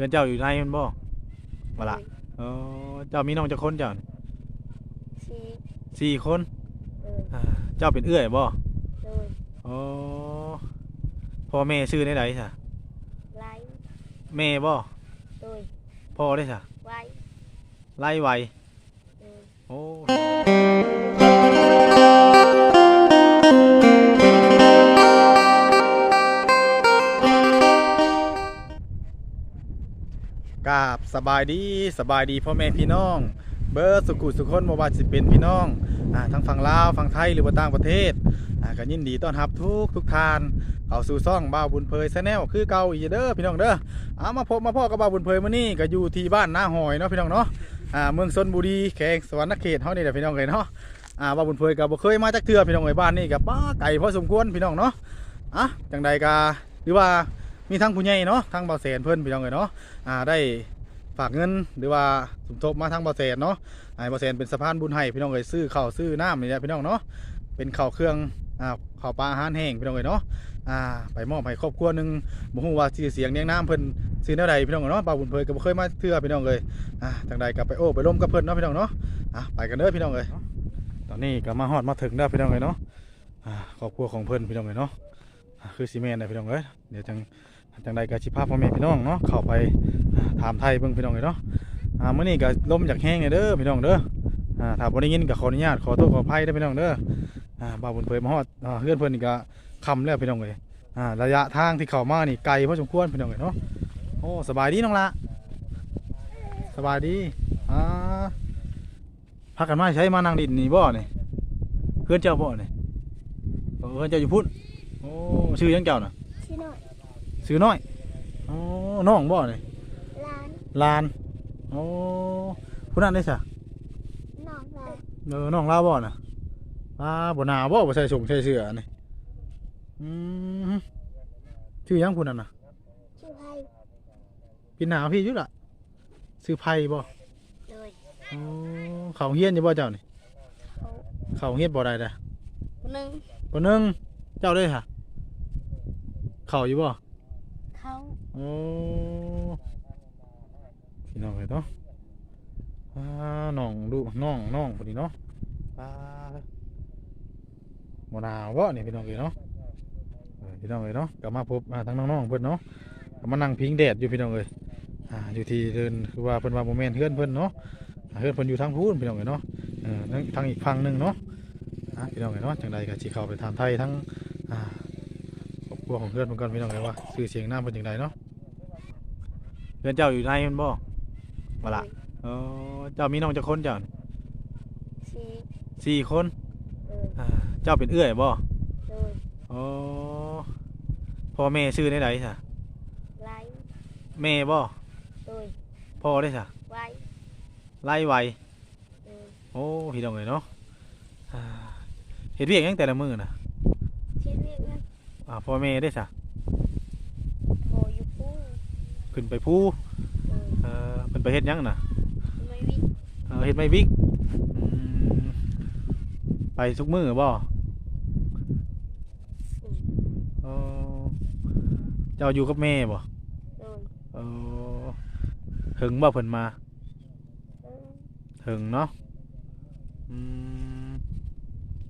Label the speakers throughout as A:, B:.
A: พื่อนเจ้าอยู่ในมันบ่บ่ละเออเจ้ามีน้องจักคนเจ้าน่ะ
B: สี
A: สี่คน
B: โดย
A: อ่าเจ้าเป็นเอื้อยบ่
B: โดย
A: อ๋อพ่อแม่ชื่อในใดซะ
B: ไล่
A: แม่บ่
B: โดย
A: พ่อได้ซะ
B: ไว้
A: ไล่ไว
B: โดย
A: โอ้ กาบสบายดีสบายดีพ่อแม่พี่น้อง เบอร์สุขุสุขคนบ่ว่าสิเป็นพี่น้องอ่าทั้งฝั่งลาวฝั่งไทยหรือว่าต่างประเทศอ่าก็ยินดีต้อนรับทุกทุกทานเข้าสู่ซ่องบ่าวบุญเพยแนแนลคือเก่าอีเด้อพี่น้องเด้อเอามาพบมาพ่อกับบ่าวบุญเพยมื้อนี้ก็อยู่ที่บ้านนาหอยเนาะพี่น้องเนาะอ่าเมืองชนบุรีแขวงสวรรณเขตเฮานี่แหละพี่น้องเอ้ยเนาะอ่าบ่าวบุญเพยก็บ่เคยมาจักเทื่อพี่น้องเอ้ยบ้านนี่ก็ป้าไก่พอสมควรพี่น้องเนาะอะจังใดก็หรือว่า มีทั้งผู้ใหญ่เนาะทั้งบ่าวแสนเพิ่อนพี่น้องเอ้ยเนาะอ่าได้ฝากเงินหรือว่าสมทบมาทางบ่าวแสนเนาะไอ้เปอร์เซ็นเป็นสะพานบุญให้พี่น้องเอ้ยซื้อข้าวซื้อน้ำนี่แหละพี่น้องเนาะเป็นข้าวเครื่องอ่าข้าวปลาอาหารแห้งพี่น้องเอ้ยเนาะอ่าไปมอบให้ครอบครัวหนึ่งบ่ฮู้ว่าชื่อเสียงเรียงน้ำเพิ่นซื้อแนวใดพี่น้องเอ้ยเนาะป้าบุญเพยก็บ่เคยมาเทื่อพี่น้องเอ้ยอ่าจังใดก็ไปโอ้ไปร่มกับเพิ่นเนาะพี่น้องเนาะอะไปกันเด้อพี่น้องเอ้ยตอนนี้ก็มาฮอดมาถึงแล้พี่น้องเอ้ยเนาะครอบครัวของเพิ่นพี่น้องเอ้ยเนาะคือซีเมนต์นะพี่น้องเอ้ยเดี๋ยวจัง จังใดก็สิพาพ่อแม่พี่น้องเนาะเข้าไปถามไทยเบิ่งพี่น้องเอ้ยเนาะอ่ามื้อนี้ก็ลมอยากแห้งเนี่ยเด้อพี่น้องเด้ออ่าถ้าบ่ได้ยินก็ขออนุญาตขอโทษขออภัยด้พี่น้องเด้ออ่าบ่าวบุญเผยมาฮอดอ่าเพื่อนเพิ่นนี่ก็คำแล้วพี่น้องเอ้ยอ่าระยะทางที่เข้ามานี่ไกลพอสมควรพี่น้องเอ้ยเนาะโอ้สบายดีน้องละสบายดีอ่าพักกันมาใช้มานั่งดินนี่บ่นี่เพื่อนเจ้าบ่นี่เออเพื่อนเจ้าอยู่พุ่นโอ้ชื่อยังเจ้าน่ะ
B: ชื่อหน่อย
A: ชื่อน้อยโอ้น้องบ่นี่
B: ร้าน
A: ลานโอ้ผู้นั้นได้ซะ
B: นอกร้าน
A: เออน้องลาบ่น่ะลาบ่หนาวบ่บ่ใส่ส่งใส่เสื้อนี่อืมชื่อหยังพุ่นนั่นน่ะ
B: ชื่อไพ่
A: พี่หนาวพี่อยู่ล่ะซื้อไผ่บ่
B: โดย
A: อ๋อเขาเฮียนอยู่บ่เจ้านี่
B: เขา
A: เขาเฮียนบ่ได้เด้อ
B: หนึ่ง
A: บ่หนึงเจ้าได้ค่ะ เขาอยู่บ่
B: เขา
A: โอ้พี่น้องเอ้ยเนาะอ่าน้องดูน้องน้องพุ่นนี่เนาะอ่าบ่หนาวบ่นี่พี่น้องเอ้ยเนาะพี่น้องเอ้ยเนาะก็มาพบอ่าทั้งน้องๆเพิ่อนเนาะก็มานั่งพิงแดดอยู่พี่น้องเอ้ยอ่าอยู่ที่เดินคือว่าเพิ่อนว่าบ่แม่นเฮือนเพิ่อนเนาะเฮือนเพิ่อนอยู่ทางพูนพี่น้องเอ้ยเนาะออทางทางอีกฝั่งหนึ่งเนาะอ่าพี่น้องเอ้ยเนาะจังใดก็สิเขาไปถามไทยทั้งอ่า วของเพื่อนเพิ่นก่อนพี่น้องเอ้ยว่าชื่อเสียงนามเพิ่นจังใดเนาะเพื่อนเจ้าอยู่ในมันบ่บ่ล่ะเออเจ้ามีน้องจักคนเจ้า
B: สี
A: สี่คน
B: โดย
A: อ่าเจ้าเป็นเอื้อยบ่
B: โดย
A: อ๋อพ่อแม่ชื่อในใดซะ
B: ไล่
A: แม่บ่
B: โดย
A: พ่อได้ซะ
B: ไว้
A: ไล่ไว
B: โดย
A: โอ้พี่น้องเลยเนาะอ่าเห็ดเวียกยังแต่ละมือนะ
B: ชื่อเรียกนะ
A: อ่าพ่อแม่ได้สะ
B: โทรอยู่ปู
A: ขึ้นไปผู้
B: โดย
A: เอ่อเพิ่นไปเฮ็ดหยังน่ะ
B: ไม่วิ่ง
A: เอ่อเฮ็ดไม่วิกอืมไปทุกมือบ่
B: อืม
A: เออเจ้าอยู่กับแม่บ่
B: โดย
A: เออหึงบ่เพิ่นมา
B: เออ
A: หึงเนาะอืม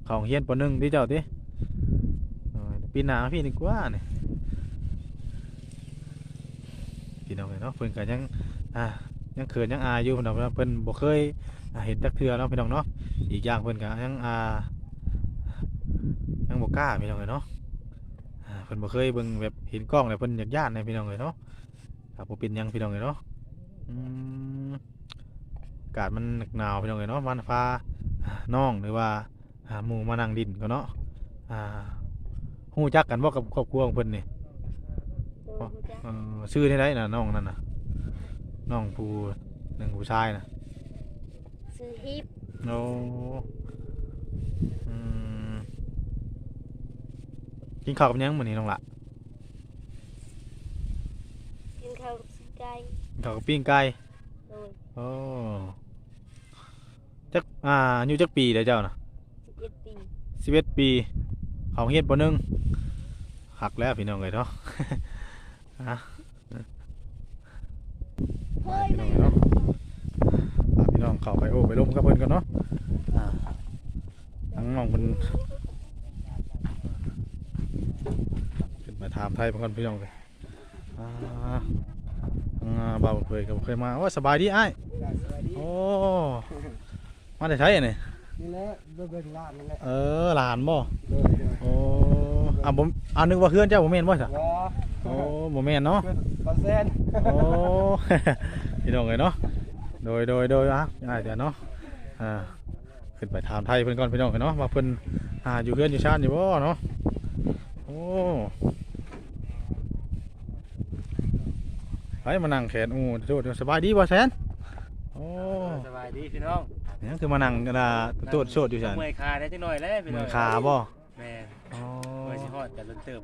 A: ของเฮียนปหนึ่งที่เจ้าติเออ ปีหนาพี่ดีกว่าเนี่ยพี่น้องเลยเนาะเพิ่นก็ยังอ่ายังเขินยังอายอยู่พิ่นดอกว่าเพิ่นบ่เคยเห็นจักเทือเนาะพี่น้องเนาะอีกอย่างเพิ่นก็ยังอ่ายังบ่กล้าพี่น้องเอ้ยเนาะเพิ่นบ่เคยเบิ่งแบบเห็นกล้องแล้วเพิ่นอยากย่านนะพี่น้องเอ้ยเนาะครับบ่เป็นยังพี่น้องเอ้ยเนาะอืมอากาศมันหนาวพี่น้องเอ้ยเนาะมันฟ้าอ่าน้องหรือว่าอ่าหมู่มานั่งดินก็เนาะอ่า ฮู้จักกันบ่กับครอบครัวของเพิ่นนี่
B: โดยรู้จัก
A: เอ่อชื่อได้ไดน่ะน้องนั่นน่ะน้องผู้หนึ่งผู้ชายน่ะ
B: ซื้อฮิป
A: โอ้อืมกินข้าวกับหยังมื้อนี้น้องละ
B: กินข้าวสิไก่
A: กินข้าวกับปิ้งไก่
B: โดย
A: โอ้จักอ่าอายุจักปีเด้อเจ้าน่ะ
B: สิบเอ็ดปี
A: 11ปี เขาเฮียนปหนึงหักแล้วพี่น้องเอ้ยเนาะฮะพี่น้องเนาะพาพี่น้องเข้าไปโอ้ไปล้มกับเพิ่นกันเนาะอ่าทั้งน้องเพิ่นขึ้นมาถามไทยเพิ่นก่อนพี่น้องเลยอ่าทางอ่าบ่าวเคยก็บ่เคยมาโอ้ยสบายดีอ้ายโอ้มาได้ใช้อันนี่
C: นี่แหละเบิ่งเบิ่งร้านนี่แหละ
A: เออหลานบ่
C: เด้ อเด้อ
A: โอ้อะผมอ่านึกว่าเพื่อนเจ้าบ่แม่นบ่ซะ
C: ว้า
A: โอ้บ่แม่นเนาะ
C: เพิ่นเปอร์เซ็นต์
A: โอ้พี่น้องเลยเนาะโดยโดยโดยอะอ่าเดี๋ยวเนาะอ่าขึ้นไปถามไทยเพิ่นก่อนพี่น้องเนาะว่าเพิ่นอ่าอยู่เฮือนอยู่ชาติอยู่บ่เนาะโอ้ไปมานั่งแขนอู้โดดสบายดีบ่แซนโอ้
D: สบายดีพี่น้อง
A: เนี่ยคือมานั่งกระดาโดดโชดอยู่ซั่น
D: เมื่อยขาได้จังหน่อยแล้วพี่น้
A: มื
D: อ
A: องขาบ่
D: แม่
A: อ๋อ
D: เมื่อยสิ ฮอดแต่ล้นเติบ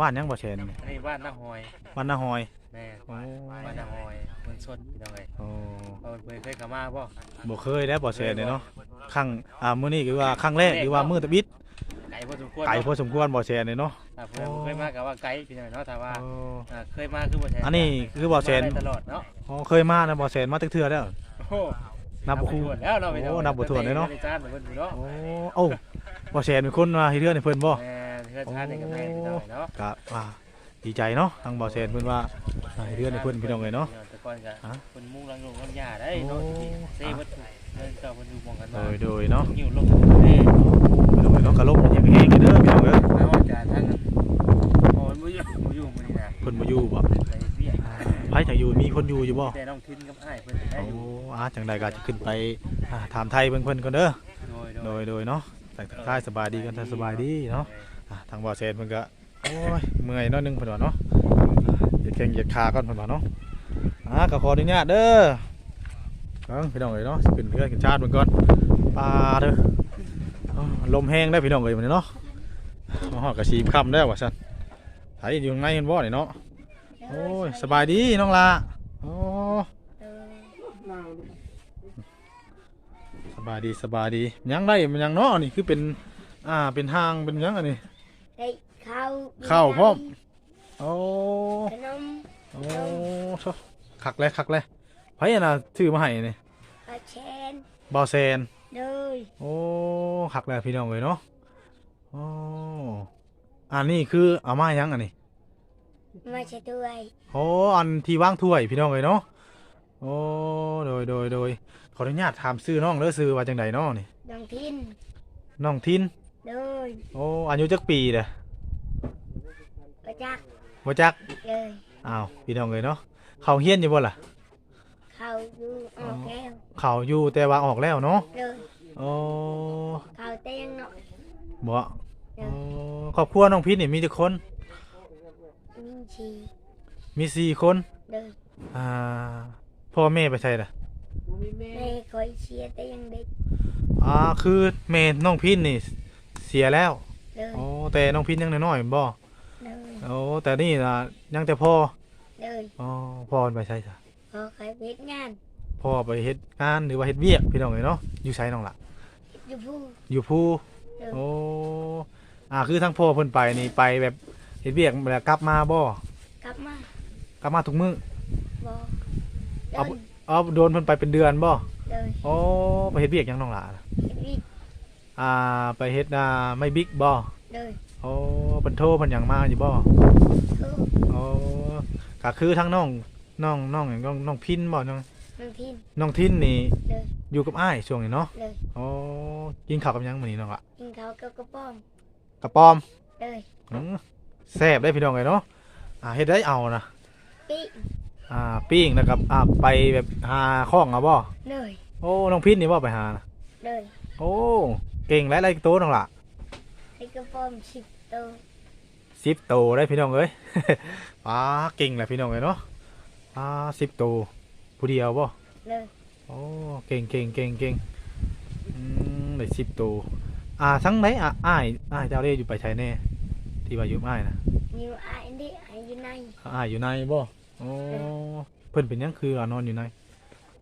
A: ว่านยังบ่แซน
D: อันนี้บ้านนาหอย
A: วันนาหอย
D: แม่
A: โอ้
D: บ้านนาหอยมันชนพี่น้องเอ้ย
A: โอ้
D: เอาเพิ่นเคยเข้ามาบ่
A: บ่เคยแล้บ่แซนเลยเนาะครั้งอ่ามื้อนี้คือว่าครั้งแรกคือว่ามื้อตะบิด
D: ไก่พอสมควร
A: ไก่พอสมควรบ่แซนเลยเนาะ
D: ถ้าเพิ่นบ่เคยมาก็ว่าไก่พี่น้องเนาะถ้าว่า
A: โอ้
D: อ่าเคยมาคือบ่แท้
A: อันนี้คือบ่แซน
D: มาได้ตลอดเนาะ
A: อ๋อเคยมานะบ่แซนมาตึกเทื่อแล้ว
D: โอ้ห
A: นับบ่คู่
D: วนแล้วเนาะหน้อง
A: โอ้นับบ่ถ้วนเลยเนาะ
D: ตั้งแต่อนเพิ่นอยู่เนาะ
A: โอ้โอ้ บ่แซนเป็นคนมาเฮ็ดเรือนให้เพิ่นบ่
D: แม่เฮือนชาตินี่ก็แม่พี่น้องเนาะ
A: ก็อ่าดีใจเนาะทางบ่แซนเพิ่นว่าให้เรือนให้เพิ่นพี่น้องเอ้ยเนาะ
D: แต่ก่อนก็
A: ฮะ
D: เพิ่นมุงหลังลงลำหญ้าได้เนาะ
A: โอ้
D: เซ่เบิดทุกเพิ่นเจ้าเพิ่นอยู่หม่องกัน
A: โด
D: มาย
A: โดยเนาะ
D: หิวลงเด้
A: พี่น้องเอ้ยเนาะกะลบมันยังแห้งอยู่เด้อพี่น้องเอ้ย
D: แล้วอาจารย์ทั้งโอ้ยบ่อยู่บ่อยู่มื้อนี้นะ
A: เพิ่นบ่อยู่บ่
D: ไปเบี้ย
A: ไผจักอยู่มีคนอยู่อยู่บ่
D: แต่น้องทินกับอ้ายเพิ่นได้
A: โอ้
D: อยู่
A: อาจังใดก็จะขึ้นไปอ่าถามไทยเบิ่งเพิ่นก่อนเด้อ
D: โดย
A: โดยโดยเนาะแต่ ทักทายสบายดีกันถ้าสบายดีเนาะอะทางบ่อเซนเพิ่นก็โอ้ยเมื่อยเนาะหนึงเพิ่นว่าเนาะเหยียดแข้งเหยียดขาก่อนเพิ่นว่าเนาะอะก็ขออนุญาตเด้อเอิ้งพี่น้องเอ้ยเนาะสิขึ้นเพื่อนขึ้นชาติเพิ่นก่อนปลาเด้ออ้าวลมแห้งได้อพี่น้องเอ้ยมื้อนี้เนาะมาฮอดก็สีค่ำแล้วว่าซั่นไผอยู่ข้างในเพิ่นบ่นี่เนาะโอ้ยสบายดีน้องลา บายดีสบายดียังได้มันยังเนาะนี่คือเป็น อ่าเป็นทางเป็นหยังอันนี้
B: ได้ข้าว
A: ข้าวพร้อมโอ้
B: ขนม
A: โอ้โธ่คักเลยคักเลยไผอะน่ะถือมาให้นี่
B: ปลาแชน
A: บอแซน
B: เลย
A: โอ้คักเลยพี่น้องเลยเนาะโอ้อันนี้คือเอามายังอันนี้
B: มาใช้ด้วย
A: โอ้อันที่วางถ้วยพี่น้องเลยเนาะโอ้โดยโดยโดย ขออนุญาตถามซื้อน้องเด้อซื้อว่าจังไดน้องนี่
B: น้องทิน
A: น้องทิน
B: เลย
A: โอ้อายุจักปีเด้อ
B: ประจักษ์
A: บ่จัก
B: เลย
A: อ้าวพี่น้องเลยเนาะเขาเฮียนอยู่บ่ล่ะ
B: เขาอยู่ออกแล้ว
A: เขาอยู่แต่ว่าออกแล้วเนาะ
B: เลย
A: โอ้
B: เขาเตียงเนาะ
A: บ่โอ้ครอบครัวน้องพิษนี่มีแต่คน
B: มีชี
A: มีสี่คน
B: เลย
A: อ่าพ่อแม่ไปใช่ล่ะ
C: บ่ มีแม่
B: แม่คอยเชียร์แต่ยังเด็ก
A: อ่าคือแม่น้องพิษนี่เสียแล้ว
B: เลย
A: โอ้แต่น้องพิษยังน้อยๆบ่
B: เลย
A: โอ้แต่นี่ล่ะยังแต่พ่อ
B: เลย
A: อ๋อพ่อมันไปใช่จ้ะ
B: พอใครเพชรงาน
A: พ่อไปเฮ็ดงานหรือว่าเฮ็ดเวียกพี่น้องเอ้ยเนาะอยู่ไสน้องล่ะ
B: อยู่ผู้
A: อยู่ภู
B: เลย
A: โอ้อ่าคือทั้งพ่อเพิ่นไปนี่ไปแบบเฮ็ดเวียกแล้วกลับมาบ่
B: กลับมาก
A: ลับมาทุกมื้อ
B: บอ
A: เอา
B: เดิน
A: อ๋อโดนเพิ่นไปเป็นเดือนบ่
B: เลย
A: โอ้ไปเฮ็ดเวียกหยังน้องล่ะ
B: วิทย์
A: อ่าไปเฮ็ดอ่าไม่บิ๊กบ่
B: เลย
A: โอ้เพิ่นโทรเพิ่นหยังมาอยู่บ่
B: ทูก
A: โอ้ก็คือทั้งน้องน้องน้องหยังน้องน้องพินบ่น้อง
B: น้องทิน
A: น้องทินนี่
B: เลย
A: อยู่กับอ้ายช่วงนี้เนาะ
B: เลย
A: โอ้กินข้าวกับหยังมื้อนี้น้องล่ะ
B: กินข้าวกับกระป๋อม
A: กระป้อม
B: เลย
A: อื้อแซ่บได้พี่น้องเอ้ยเนาะอ่าเฮ็ดได้เอานะ
B: ปิ๊ก
A: อ่าปิ้งนะครับอ่าไปแบบหาข้องเอาบ่
B: เลย
A: โอ้น้องพินนี่บ่ไปหานะ
B: เลย
A: โอ้เก่งหลายๆโตน้องล่ะ
B: ไอ้กระป๋อมสิบตัว
A: 10โตได้พี่น้องเอ้ย ป้าเก่งแหละพี่น้องเอ้ยเนาะป้า10โตผู้เดียวบ่
B: เลย
A: โอ้เก่งเก่งเก่งเก่งอืมได้สิบตัวอ่าทั้งไหนอะอ้ายอ้ายเจ้าเล่อยู่ไปใช้แน่ที่ว่าอยู่อ้ายนะ
B: อยู่ไอ้นี่ไอ้อยู่ใน
A: อ้ายอยู่ในบ่ โอ้เพิ่นเป็นหยังคืออ่านอนอยู่ใน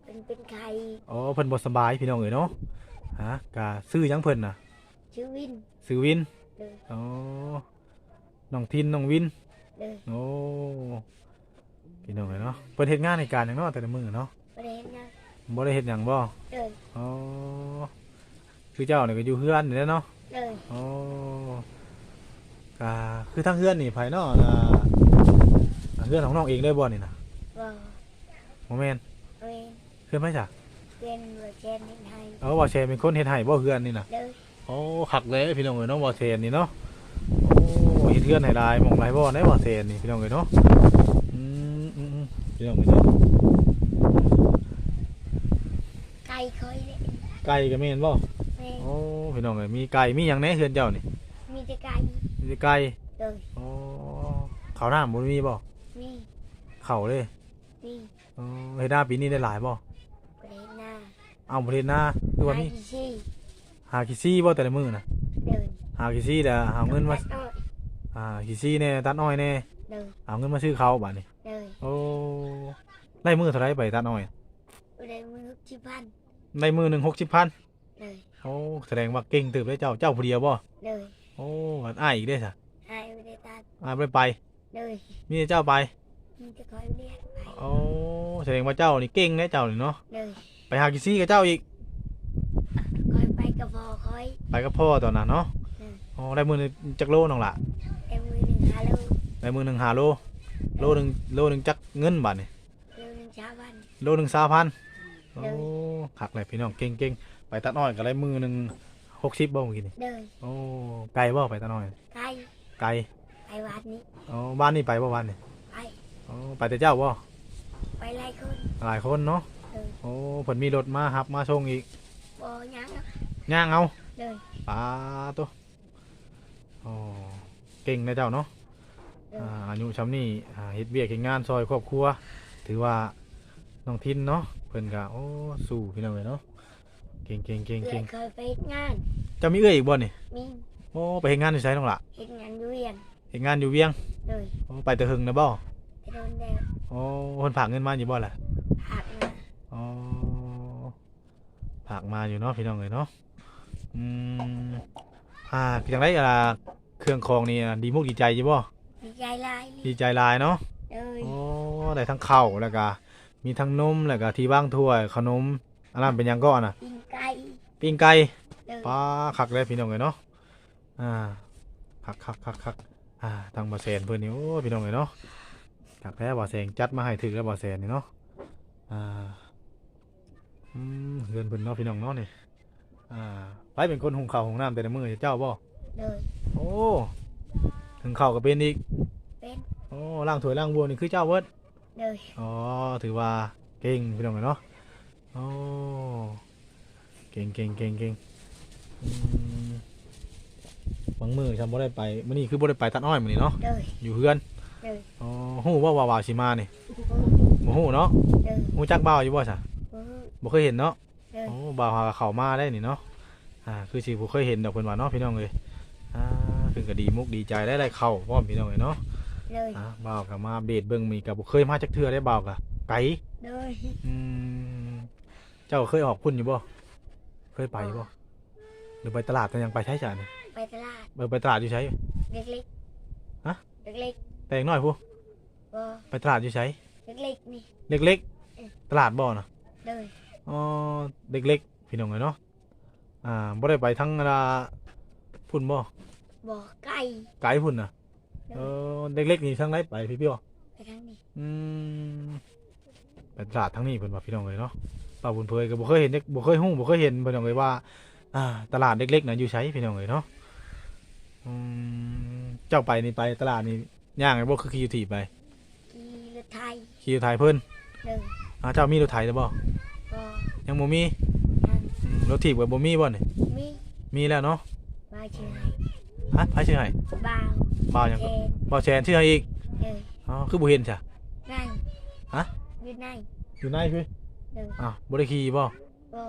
B: เป็นเป็นใคร
A: อ๋อเพิ่นบ่สบายพี่น้องเอ้ยเนาะฮะกะซื้อหยังเพิ่นน่ะ
B: ชื่อวิน
A: ซื้อวิน
B: เลย
A: อ๋อน้องทินน้องวิน
B: เลย
A: โอ้พี่น้องเอ้ยเนาะนาะเพิ่นเฮ็ดงานในการหยังเนาะแต่ละมื้อเนาะ
B: ประเด็นนะ
A: บ่ได้เฮ็ดหยังบ่
B: เลย
A: อ๋อคือเจ้านี่ก็อยู่เฮือนนี่แหละเนาะ
B: เลย
A: อ๋อก็คือทางเฮือนนี่ภายนอกน่ะอ่า เฮือนของน้องเองได้บ่นี่น่ะ
B: บ่
A: บ่แม่น
B: เวน
A: เฮือนไผจ้ะ
B: เป็นเวอร์เชนนิดไทย
A: เอาบ่แชร์เป็นคนเฮ็ดให้บ่เฮือนนี่น่ะ
B: เลย
A: โอ้คักเลยพี่น้องเอ้ยเนาะบ่แชร์นี่เนาะโอ้เฮ็ดเฮือนให้หลายหม่องหลายบ่ได้บ่แชร์นี่พี่น้องเอ้ยเนาะอืมอืมอืมพี่น้องเอ้ยเนาะ
B: ไก่เคยเลย
A: ไก่ก็แม่นบ่
B: แม่
A: โอ้พี่น้องเอ้ยมีไก่มีหยังแหน่เฮือนเจ้านี่
B: มีแต่ไก่
A: มีแต่ไก่
B: เลย
A: โอ้ข้าวหน้าบ่มีบ่
B: มี
A: ข้าวเลย
B: มี
A: อ๋อเฮ็ดหน้าปีนี้ได้หลายบ่
B: ประเด็นนะ
A: เอาประเทศหน้าคือว่ามี
B: ไก่ซี่
A: หากิซี่บ่แต่ละมื้อน่ะ
B: เลย
A: หากิซี่แต่หาเงินมา
B: ตัดอ้อย
A: อ่ากิซี่แน่ตัดอ้อยแน่
B: เลย
A: เอาเงินมาซื้อข้าวบัดนี้
B: เลย
A: โอ้ได้มื้อเท่าไหร่ไปตัดอ้อย
B: ประเด็นมือที่พัน
A: ได้มื้อหนึง60,000
B: เลย
A: โอ้แสดงว่าเก่งตึบเลยเจ้าเจ้าผู้เดียวบ่
B: เลย
A: โอ้อันอ้ายอีกเด้อซะ
B: หายไม่ได้ตัด
A: อ้ายบ่ได้ไป
B: เลย
A: มีแต่เจ้าไป
B: มีแต่คอยเรียกไป
A: โอ้แสดงว่าเจ้านี่เก่งแน่เจ้านี่เนาะ
B: เลย
A: ไปหากิซี่กับเจ้าอีก
B: คอยไปกับพอคอย
A: ไปกับพ่อตอนนั้นเนาะ
B: อืม
A: อ๋อได้มื้อหนึงจักโลน้องล่ะ
B: เอ็มมือหนึ่งฮัลโหล
A: ได้มื้อหนึงห้าโลโลหนึงโลหนึงจักเงินบาดนี่
B: เร็วหนึ่งเช้าวัน
A: โลหนึ่งสามพัน
B: เอ
A: โอ้
B: อ
A: ขักเลยพี่น้องเก่งเก่งไปตัดอ้อยก็ได้มือหนึ่งหกสิบบ่เมื่อกี้นี่
B: เลย
A: โอ้ไกลบ่ไปตัดอ้อย
B: ไก่
A: ไกล
B: ไปวัดนี้
A: โอ้บ้านนี่ไปบ่บ้านนี่
B: ไป
A: โอ้ไปแต่เจ้าบ่
B: ไปไล่คน
A: หลายคนเนาะ
B: เออ
A: โอ้เพิ่นมีรถมาหับมาส่งอีก
B: บ่ยังนะ
A: ย่างเอา
B: เลย
A: ปลาตัวโอ้เก่งนะเจ้าเนาะ
B: เลย
A: อ่าอายุชำนี้อ่าเฮ็ดเวียกเฮ็ดงานซอยครอบครัว ถือว่าน้องทินเนาะเพิ่นก็โอ้สู้พี่น้องเลยเนาะเก่งเก่งเก่ง
B: เพื่อ
A: เก่ง
B: นเคยไปเฮ็ดงาน
A: เจะมีเอื้อยอีกบ่นี่
B: มี
A: โอ้ไปเฮ็ดงานอยู่ไสน้องล่ะ
B: เฮ็ดงานอยู่เวียน
A: เฮ็ดงานอยู่เวียง
B: เลย
A: โอ้ไปแต่หึงนะบ่
B: ไปโดนแดด
A: โอ้คนฝากเงินมาอยู่บ่ล่ะ
B: หักมา
A: อ๋อฝากมาอยู่เนาะพี่น้องเอ้ยเนาะอืมอ่าพี่จังไดอะเครื่องคองนี่อะดีมุกดีใจอยู่บ่
B: ดีใจหลายเล
A: ดี
B: ย
A: ใจหลายเนาะ
B: เลย
A: โอ้ได้ทั้งข้าวแล้วก็มีทั้งนมแล้วก็ที่ว่างถ้วยขนมอันนั้นเป็นหยังก่อนน่ะ
B: กินไก่
A: ปิ้งไก่
B: เลย
A: ปลาคักเลยพี่น้องเอ้ยเนาะอ่าคักคักคักคักอ่าทางบ่อแสนเพิ่นนี่โอ้พี่น้องเอ้ยเนาะ คักแท้บ่อแสนจัดมาให้ถึกแล้วบ่อแสนนี่เนาะอ่าอืมเฮือนเพิ่นเนาะพี่น้องเนาะนี่อ่าไปเป็นคนหุงข้าวหุงน้ำแต่ละมื้อเจ้าบ่
B: เลย
A: โอ้ถึงข้าวก็เป็นอีก
B: เป็น
A: โอ้ล้างถ้วยล้างบัวนี่คือเจ้าเบิด
B: เลย
A: อ๋อถือว่าเก่งพี่น้องเนาะโอ้เก่งเก่งเก่งเก่งอืมบางมือฉันบ่ได้ไปมื้อนี้คือบ่ได้ไปตัดอ้อยมื้อนี้เนาะ
B: เลย
A: อยู่เฮือน
B: เลย
A: อ๋อฮู้ว่าว่าว่าสิมานี่
B: โอ้
A: บ่ฮู้เนาะ
B: เลย
A: ฮู้จักบ่าวอยู่บ่ซะ
B: โอ้
A: บ่เคยเห็นเนาะ
B: เลย
A: โอ้บ่าวหาเข้ามาได้นี่เนาะอ่าคือสิบ่เคยเห็นดอกเพิ่นว่าเนาะพี่น้องเอ้ยอ่าเพิ่นก็ดีมุกดีใจได้ได้เข้าพร้อมพี่น้องเอ้ยเนาะ
B: เลย
A: อ่าบ่าวก็มาเบดเบิ่งมีก็บ่เคยมาจักเทื่อได้บ่าวก็ไกล
B: เลย
A: อืมเจ้าเคยออกพุ่นอยู่บ่เคยไปบ่หรือไปตลาดแต่ยังไปใช้จ่ายนี่
B: ไปตลาด
A: เออไปตลาดอยู่ใช้
B: เล็กๆ
A: ฮะ
B: เล็ก
A: แต่งน้อยผู้
B: ๆบ่
A: ไปตลาดอยู่ใช้
B: เล็กๆนี่
A: เล็กๆตลาดบ่นะ
B: เลย
A: อ๋อเล็กๆ พี่น้องเอ้ยเนาะอ่าบ่ได้ไปทั้งเวลาพุ่นบ่
B: บ่อไก่
A: ไกลพุ่นน่ะเออเล็กๆนี่ทั้งไหนไปพี่พี่บ่
B: ไปทางนี้
A: อืมไปตลาดทั้งนี้เพิ่นว่าพี่น้องเอ้ยเนาะป้าบุญเพยก็บ่เคยเห็นเด็กบ่เคยฮู้บ่เคยเห็นพี่น้องเอ้ยว่า อ่า ตลาดเล็กๆน่ะอยู่ใช้พี่น้องเอ้ยเนาะอืมเจ้าไปนี่ไปตลาดนี่ ย่างไงบ่คือขี่ถีบไป
B: กีรถไทย
A: ขี่รถไถเพิ่น
B: เลย
A: อ่าเจ้ามีรถไถหรือบ่
B: บ่
A: ยังบ่มี
B: นั่น
A: อืมรถถีบก็บ่มีบ่นี่
B: มี
A: มีแล้วเนาะ
B: บ่าวชื่อ
A: ฮะไผชื่อให้
B: บ่าว
A: บ่าวหยัง
B: เท
A: ก็
B: น
A: บ่าวแชนชื่อให้อีก
B: เลย
A: อ๋อคือบ่เห็นจ้ะ
B: นั่น
A: ฮะ
B: อยู่ไหน
A: อยู่ในพี่
B: เลย
A: อ้าวบ่ได้ขี่บ่
B: บ่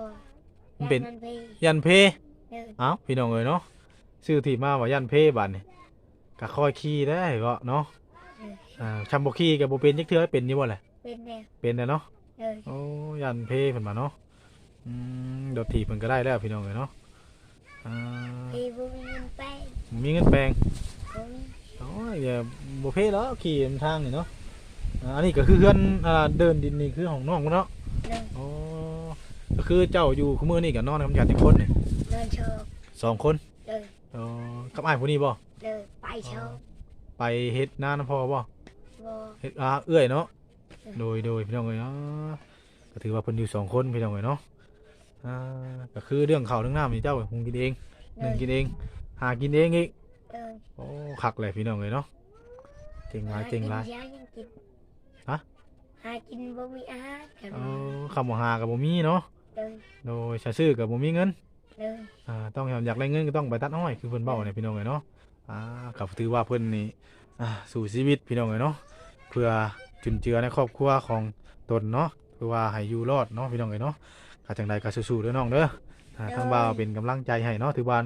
A: มันเป็น
B: ยันพี่
A: ยันเพ
B: เลย
A: อ้าวพี่น้องเอ้ยเนาะชื่อถีบมาว่ายันเพบัดนี่ ก็ค่อยขี่ได้ก็เนาะ
B: เลย
A: อ่าชำบ่ขี่ก็บ่เป็นจักเทื่อเป็นอยู่บ่แหละ
B: เป็นแนว
A: เป็นแล้วเนาะ
B: เลย
A: โอ้ยันเพเพิ่นมาเนาะอืมรถถีบเพิ่นก็ได้แล้วพี่น้องเอ้ยเนาะอ่า
B: พี่บ่มีเงินไป
A: มีเงินแปลง
B: บ่มี
A: โอ้ยอย่าบ่เพแล้วขี่ทางนี่เนาะอ่าอันนี้ก็คือเพื่อนอ่าเดินดินนี่คือของน้องเนาะ
B: เดิน
A: อ๋อก็คือเจ้าอยู่คุมือนี่กับนอนกับกันจังคนนี่
B: เดินโชว์
A: สองคน
B: เดิน
A: อ๋อกับอ้ายผู้นี้บ่
B: เดินไปโชว์
A: ไปเฮ็ดหน้าน้ำพอบ่
B: บอ
A: เฮ็ดอาเอื้อยเนาะ
B: เออ
A: โดยโดยพี่น้องเอ้ยอ๋อก็ถือว่าเพิ่นอยู่สองคนพี่น้องเอ้ยเนาะอ่าก็คือเรื่องข้าวเรื่องน้ำนี่เจ้าคงกินเองห
B: เดิ
A: นึ่ง
B: น
A: กินเอง หากินเองอีก
B: เดิน
A: โอ้คักเลยพี่น้องเอ้ยเนาะเก่งหลายเก่งหลาย
B: หากินยังกิน
A: ฮะ
B: หากินบ่มีอาหารกัน
A: เออคำว่าหากับบ่มีเนาะ
B: เดิน
A: โดยชาซื้อกับบ่มีเงิน
B: เดิน
A: อ่าต้องอยากได้เงินก็ต้องไปตัดอ้อยคือเพิ่นเบ้าเนี่ยพี่น้องเอ้ยเนาะอ่าก็ถือว่าเพิ่นนี่อ่าสู่ชีวิตพี่น้องเอ้ยเนาะเพื่อจุนเจือในครอบครัวของตนเนาะเพื่อว่าให้อยู่รอดเนาะพี่น้องเอ้ยเนาะก็จังใดก็สู้ๆเด้อน้องเด้ออ่าทางบ่าวเป็นกำลังใจให้เนาะถือว่า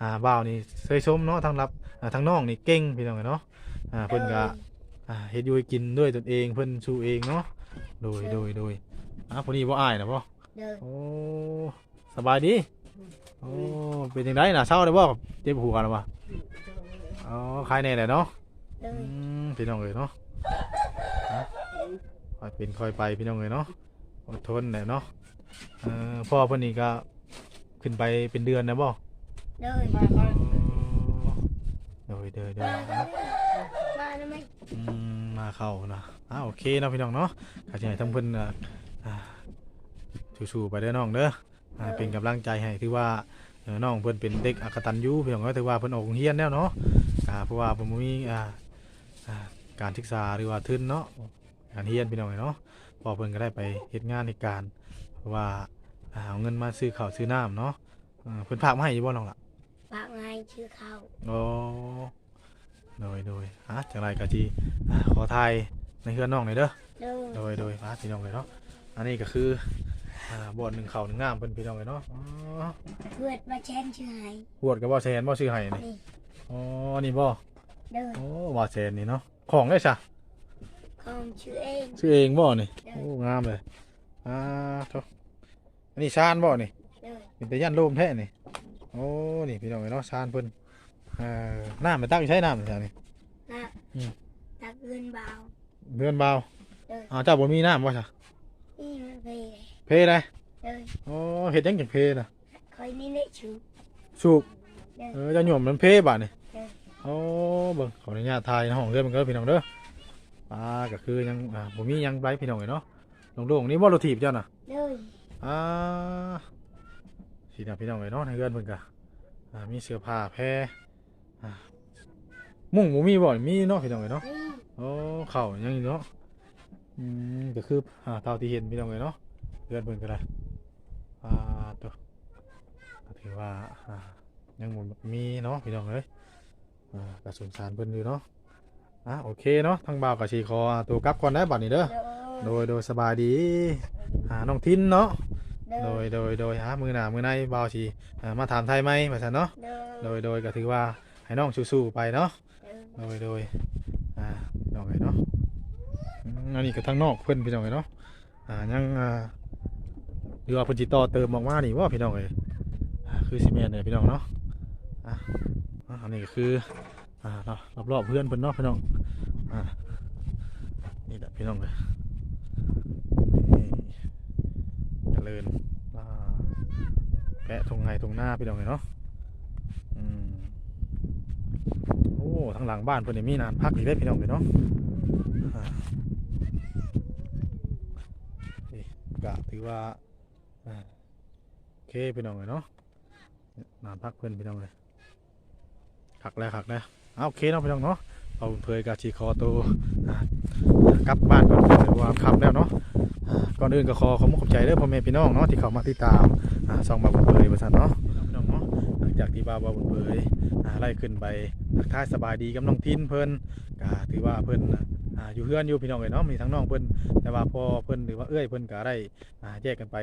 A: อ่าบ่าวนี่เคยชมเนาะทางรับอ่าทางน้องนี่เก่งพี่น้องเอ้ยเนาะอ่าเพิ่นก็อ่าเฮ็ดอยู่ให้กินด้วยตนเองเพิ่นสู้เองเนาะโดยโดยโดยอ่าผู้นี้บ่อายนะบ่
B: เดิน
A: โอ้สบายดี โอ้ เป็นยังไงน่ะเศร้าได้บ่เจ็บหัวแล้ววะอ๋อใครแน่แหละเนาะ
B: เดิ
A: อื
B: น
A: มพี่น้องเอ้ยเนาะฮะค่อยเป็นค่อยไปพี่น้องเอ้ยเนาะ อดทนแหละเนาะเออพ่อเพิ่นนี่ก็ขึ้นไปเป็นเดือนนะบ่
B: เดิน
C: มาค่อย
A: โดยเดยเดย
B: มาแล้วมาแล้วไหม
A: อืมมาเข้านะอ่าโอเคเนาะพี่น้องเนาะข้าจะให้ทั้งเพิ่นอ่าอ่าสู้ๆไปเด้อน้องเด้อ อ่าเป็นกำลังใจให้ถือว่าเออน้องเพิ่นเป็นเด็กอกตันยูพี่น้องก็ถือว่าเพิ่นออกโรงเรียนแล้วเนาะอ่าเพราะว่าเพิ่นบ่มีอ่าอ่าการศึกษาหรือว่าทุนเนาะการเรียนพี่น้องเนาะพอเพิ่นก็ได้ไปเฮ็ดงานในการเพราะว่าอ่าเอาเงินมาซื้อข้าวซื้อน้ำเนาะอ่าเพิ่นฝากมาให้อยู่บ่น้องล่ะ
B: ปากไงชื่อเขา
A: โอ้โดยโดยอะจังไรก็สิอ่าขอทายในเฮือนน้องหน่อยเด้อ
B: เดิน
A: โดยโดยพาพี่น้องเลยเนาะ อันนี้ก็คือ อ่าบ่อนหนึ่งข้าวหนึ่งน้ำเพิ่นพี่น้องเลยเนาะอ๋อ
B: เพื่อนมาแช่งชื่อไห้
A: บวชกับบ่แซนบ่ชื่อให้นี่
B: นี่
A: อ๋อนี่บ่
B: เดิน
A: โอ้บ่แซนนี่เนาะของได้ซะ
B: ของชื่อเอง
A: ชื่อเองบ่นี่
B: เดิ
A: โอ้
B: น
A: งามเลยอ่าโตอันนี้ชานบ่นี่
B: เดิน
A: เป็นแต่ยันโลมแท้นี่โอ้นี่พี่น้องเอ้ยเนาะชานเพิ่นเอ่อน้ำมันตั้งใช้น้ำซะนี่
B: นะ
A: อืม
B: ตักเงินเบา
A: เดือนเบา
B: เดิน
A: อ้าวเจ้าบ่มีน้ำบ่ซะ
B: นี่มัน เพล
A: เพได้
B: เดิน
A: โอ้เฮ็ดหยังจังเพน่ะ
B: คอยนี่เละชู
A: สูบ
B: เดิน
A: เออเจะหย่อมมันเพบาดนี่
B: เดิน
A: โอ้เบิ่งขออนุญาตถ่ายในห้องเด้อมันก็พี่น้องเด้ออ่าก็คือยังอ่าบ่มีหยังไว้พี่น้องเอ้ยเนาะโล่งๆนี่บ่รถถีบเจ้าน่ะ
B: เดิน
A: อ่าสีดำพี่น้องเลยเนาะในเรือนเพิ่นกะอ่ามีเสื้อผ้าแพรอ่ามุ้งบ่มีบ่มีเนาะพี่น้องเลยเนาะ
B: นี่
A: โอ้เข่ายังอยู่เนาะอืมก็คืออ่าเท่าที่เห็นพี่น้องเลยเนาะ เรือนเพิ่นก็ได้อ่าตัวก็ถือว่าอ่ายังบ่มีเนาะพี่น้องเลยอ่าก็สงสารเพิ่นอยู่เนาะอะโอเคเนาะทางบ่าวก็สิขอตัวกลับก่อนได้บัดนี้เด้อ
B: เดิน
A: โดยโดยสบายดีอ่าน้องทินเนาะ
B: เดิน
A: โดยโดยโดยฮะมือหนามือในเบาชีอ่ามาถามไทยไหมมาสันเนาะ
B: เดิน
A: โดยโดยก็ถือว่าให้น้องสู้ๆไปเนาะ
B: เดิน
A: โดยโดยอ่าน้องไงเนาะอืมอันนี้ก็ทางนอกเพื่อนพี่น้องไงเนาะอ่ายังอ่าห รือว่าเพิ่นจิต่อเติมออกมานี่ว่าพี่น้องเอ้ยคือซีเมนต์เนี่ยพี่น้องเนาะอะอ่าอันนี้ก็คืออ่าเนาะรอบๆเพื่อนเพิ่นเนาะพี่น้องอ่านี่แหละพี่น้องเลยเจริญอ่าแปะตรงไงตรงหน้าพี่น้องเลยเนาะอืมโอ้ทางหลังบ้านเพิ่นนี่มีนานพักอีกได้พี่น้องเลยเนาะอ่านี่กะถือว่า โอเคพี่น้องเลยเนาะนานพักเพิ่อนพี่น้องเลยขักแล้วขักแล้วเอาโอเคเนาะพี่น้องเนาะเอาเผยกาชีคอตัวกลับบ้านก่อนถือว่าคำแล้วเนาะก่อนอื่นก็ขอขอบคุณขอบใจเด้อพ่อแม่พี่น้องเนาะที่เข้ามาติดตามอ่าซองบาบุญเผยประสานเนาะพี่น้องเนาะหลังจากที่บาบาบุญเผยอ่าไล่ขึ้นไปทักทายสบายดีกับน้องทินเพิ่นก็ถือว่าเพิ่นน่ะอ่าอยู่เฮือนอยู่พี่น้องเลยเนาะมีทั้งน้องเพิ่นแต่ว่าพอเพิ่นหรือว่าเอ้อยเพิ่นก็ได้อ่าแยกกันไป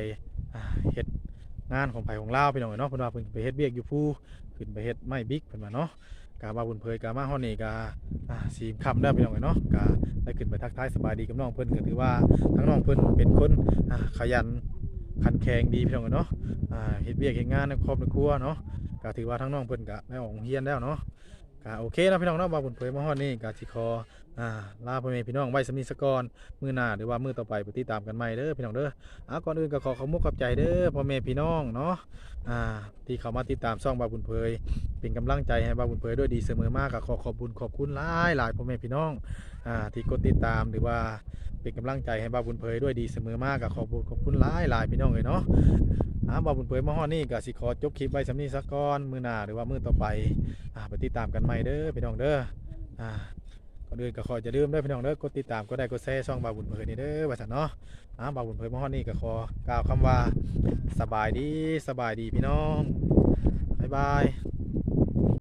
A: เฮ็ดงานของไผของลาวพี่น้องเอ้ยเนาะเพิ่นว่าเพิ่นไปเฮ็ดเวียกอยู่ภูขึ้นไปเฮ็ดไม้บิ๊กเพิ่นว่าเนาะกาบาบุญเผยกามาฮอดนี่กาอ่าสีคำแล้พี่น้องเอ้ยเนาะกาได้ขึ้นไปทักทายสบายดีกับน้องเพิ่นก็ถือว่าทั้งน้องเพิ่นเป็นคนอ่าขยันขันแข็งดีพี่น้องเอ้ยเนาะอ่าเฮ็ดเวียกเฮ็ดงานในครอบในครัวเนาะก็ถือว่าทั้งน้องเพิ่นก็ได้ออกโรงเรียนแล้วเนาะก็โอเคนะพี่น้องเนาะบ่าบุญเผยมาฮอดนี่ก็สิขอ อ่าลาพ่อแม่พี่น้องไว้สำนี้ซะกอนมื้อหน้าหรือว่ามื้อต่อไปไปติดตามกันใหม่เด้อพี่น้องเด้ออ่าก่อนอื่นก็ขอขอบมุกขอบใจเด้อพ่อแม่พี่น้องเนาะอ่าที่เข้ามาติดตามช่องบาบุญเผยเป็นกำลังใจให้บาบุญเผยด้วยดีเสมอมากก็ขอขอบคุณขอบคุณหลายหลายพ่อแม่พี่น้องอ่าที่กดติดตามหรือว่าเป็นกำลังใจให้บาบุญเผยด้วยดีเสมอมากก็ขอบคุณขอบคุณหลายหลายพี่น้องเลยเนาะอ่าบาบุญเผยมาฮอดนี่ก็สิขอจบคลิปไว้สำนี้ซะกอนมื้อหน้าหรือว่ามื้อต่อไปอ่าไปติดตามกันใหม่เด้อพี่น้องเด้ออ่า ก่อนอื่นก็ขอจะลืมได้พี่น้องเด้อกดติดตามก็ได้กดแชร์ช่องบาบุญเผยนี่เด้อว่าสันเนาะอ่าบาบุญเผยมาฮอนนี่ก็ขอกล่าวคำว่าสบายดีสบายดีพี่น้องบ๊ายบาย